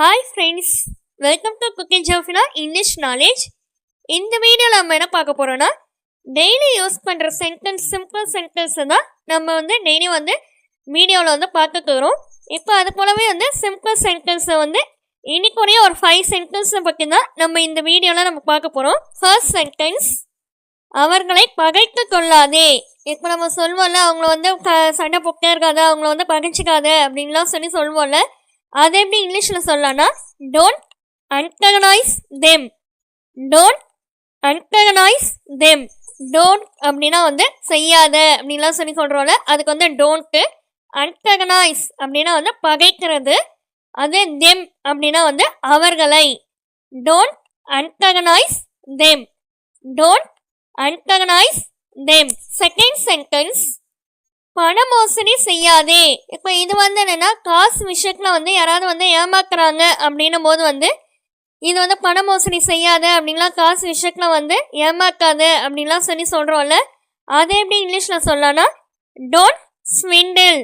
Hi friends welcome to cooking Jofina English knowledge இந்த வீடியோவில் நம்ம என்ன பார்க்க போகிறோன்னா டெய்லி யூஸ் பண்ணுற சென்டென்ஸ் சிம்பிள் சென்டென்ஸை தான் நம்ம வந்து டெய்லி வந்து வீடியோவில் வந்து பார்த்துட்டு வரோம் இப்போ அது போலவே வந்து சிம்பிள் சென்டென்ஸை வந்து இன்னைக்குரிய ஒரு ஃபைவ் சென்டென்ஸை பற்றி தான் நம்ம இந்த வீடியோவில் நம்ம பார்க்க போகிறோம் ஃபர்ஸ்ட் சென்டென்ஸ் அவர்களை பகைத்து கொள்ளாதே. இப்போ நம்ம சொல்வோம்ல அவங்கள வந்து க சண்டை போட்டே இருக்காத அவங்கள வந்து பகைச்சிக்காத அப்படின்லாம் சொல்லி சொல்வோம்ல. அது எப்படி இங்கிலீஷில் சொல்லலாம்னா don't antagonize them don't antagonize them don't அப்படின்னா வந்து செய்யாத அப்படின்லாம் சொல்லி சொல்கிறோம்ல அதுக்கு வந்து டோன்ட்டு அன்டகனைஸ் அப்படின்னா வந்து பகைக்கிறது. அதே தெம் அப்படின்னா வந்து அவர்களை. Don't antagonize them don't antagonize them second sentence பண மோசடி செய்யாதே. இப்போ இது வந்து என்னன்னா காசு விஷயத்துல வந்து யாராவது வந்து ஏமாத்துறாங்க அப்படின்னும் போது வந்து இது வந்து பண மோசடி செய்யாத அப்படின்லாம் காசு விஷயத்துல வந்து ஏமாக்காது அப்படின்லாம் சொல்லி சொல்றோம்ல அதை எப்படி இங்கிலீஷ்ல சொல்லலாம்னா டோன்ட் ஸ்விண்டில்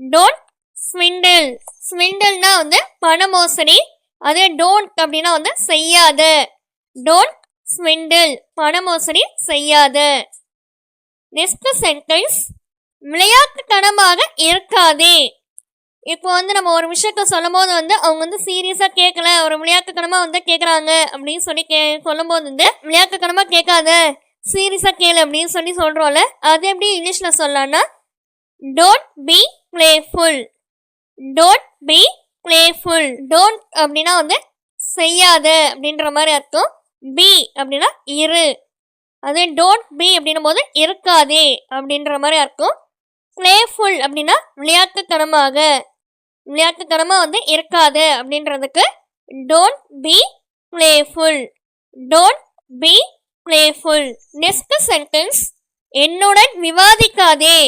டோன்ட் ஸ்விண்டில் ஸ்விண்டில்னா வந்து பண மோசடி அதே டோன்ட் அப்படின்னா வந்து செய்யாத. டோன்ட் ஸ்விண்டில் பண மோசடி செய்யாத. நெக்ஸ்ட் சென்டென்ஸ் விளையாட்டுத்தனமாக இருக்காதே. இப்போ வந்து நம்ம ஒரு விஷயத்த சொல்லும் போது வந்து அவங்க வந்து சீரியஸாக கேட்கல ஒரு விளையாட்டுத்தனமாக வந்து கேட்குறாங்க அப்படின்னு சொல்லி கே சொல்லும் போது வந்து விளையாட்டுத்தனமாக கேட்காத சீரியஸாக கேளு அப்படின்னு சொல்லி சொல்கிறோம்ல அது எப்படி இங்கிலீஷில் சொல்லலாம்னா don't be playful don't be playful don't அப்படின்னா வந்து செய்யாத அப்படின்ற மாதிரி அர்த்தம். பி அப்படின்னா இரு. அதே டோன்ட் பி அப்படின்னும் போது இருக்காதே அப்படின்ற மாதிரி அர்த்தம். பிளேஃபுல் அப்படின்னா விளையாட்டுத்தனமாக விளையாட்டுத்தனமாக வந்து இருக்காது அப்படின்றதுக்கு don't be playful don't be playful next sentence என்னுடன் விவாதிக்காதே.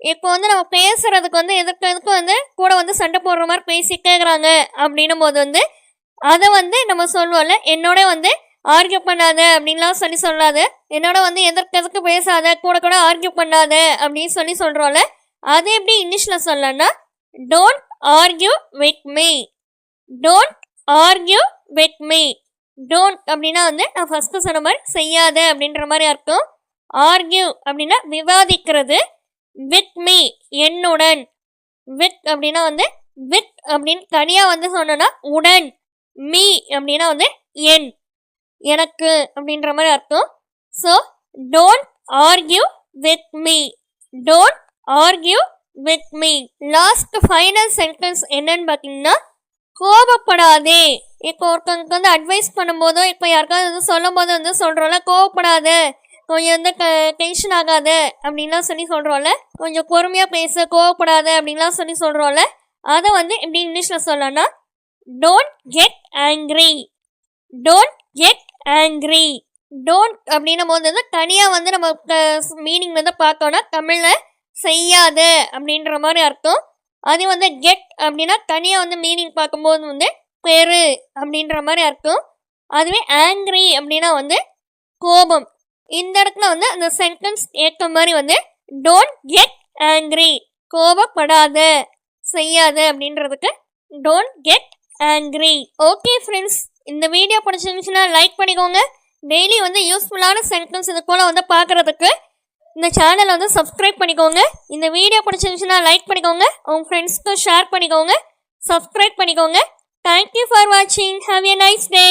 இப்போ வந்து நம்ம பேசுறதுக்கு வந்து எதுக்கு எதுக்கு வந்து கூட வந்து சண்டை போடுற மாதிரி பேசி கேட்குறாங்க அப்படின்னும் போது வந்து அதை வந்து நம்ம சொல்லுவோம்ல என்னோட வந்து ஆர்கியூ பண்ணாத அப்படின்லாம் சொல்லி சொல்லாத. என்னோட வந்து எதற்கு பேசாத கூட கூட ஆர்கியூ பண்ணாத அப்படின்னு சொல்லி சொல்கிறோம்ல அது எப்படி இங்கிலீஷில் சொல்லனா don't argue with me don't argue with me don't அப்படின்னா வந்து நான் ஃபஸ்ட்டு சொன்ன மாதிரி செய்யாத அப்படின்ற மாதிரி அர்த்தம். ஆர்கியூ அப்படின்னா விவாதிக்கிறது. வித் மீ என்னுடன். வித் அப்படின்னா வந்து வித் அப்படின்னு தனியாக வந்து சொன்னோன்னா உடன். மீ அப்படின்னா வந்து என். எனக்கு அப்படின்ற மாதிரி அர்த்தம். So don't argue with me don't argue with me last final sentence என்னன்னு பார்த்தீங்கன்னா கோபப்படாதே. இப்போ ஒருத்தவங்களுக்கு வந்து அட்வைஸ் பண்ணும்போதோ இப்போ யாருக்காவது வந்து சொல்லும் போது வந்து சொல்கிறோம்ல கோவப்படாத கொஞ்சம் வந்து க டென்ஷன் ஆகாத அப்படின்லாம் சொல்லி சொல்கிறோம்ல கொஞ்சம் பொறுமையாக பேச கோவப்படாத அப்படின்லாம் சொல்லி சொல்கிறோம்ல அதை வந்து எப்படி இங்கிலீஷில் சொல்லலாம்னா don't get angry don't get angry don't அப்படின்னும் போது வந்து தனியாக வந்து நம்ம மீனிங் வந்து பார்த்தோன்னா தமிழில் செய்யாத அப்படின்ற மாதிரி அர்த்தம். அது வந்து கெட் அப்படின்னா தனியாக வந்து மீனிங் பார்க்கும்போது வந்து பெரு அப்படின்ற மாதிரி அர்த்தம். அதுவே ஆங்க்ரி அப்படின்னா வந்து கோபம். இந்த இடத்துல வந்து அந்த சென்டென்ஸ் ஏற்ற மாதிரி வந்து டோன்ட் கெட் ஆங்க்ரி கோபப்படாத செய்யாது அப்படின்றதுக்கு don't get angry okay friends இந்த வீடியோ பிடிச்சிருந்துச்சுன்னா லைக் பண்ணிக்கோங்க. டெய்லி வந்து யூஸ்ஃபுல்லான சென்டென்ஸ் இது போல் வந்து பார்க்குறதுக்கு இந்த சேனலை வந்து சப்ஸ்கிரைப் பண்ணிக்கோங்க. இந்த வீடியோ பிடிச்சிருந்துச்சுன்னா லைக் பண்ணிக்கோங்க. உங்கள் ஃப்ரெண்ட்ஸ்க்கு ஷேர் பண்ணிக்கோங்க. சப்ஸ்கிரைப் பண்ணிக்கோங்க. தேங்க்யூ ஃபார் வாட்சிங் ஹாவ் எ நைஸ் டே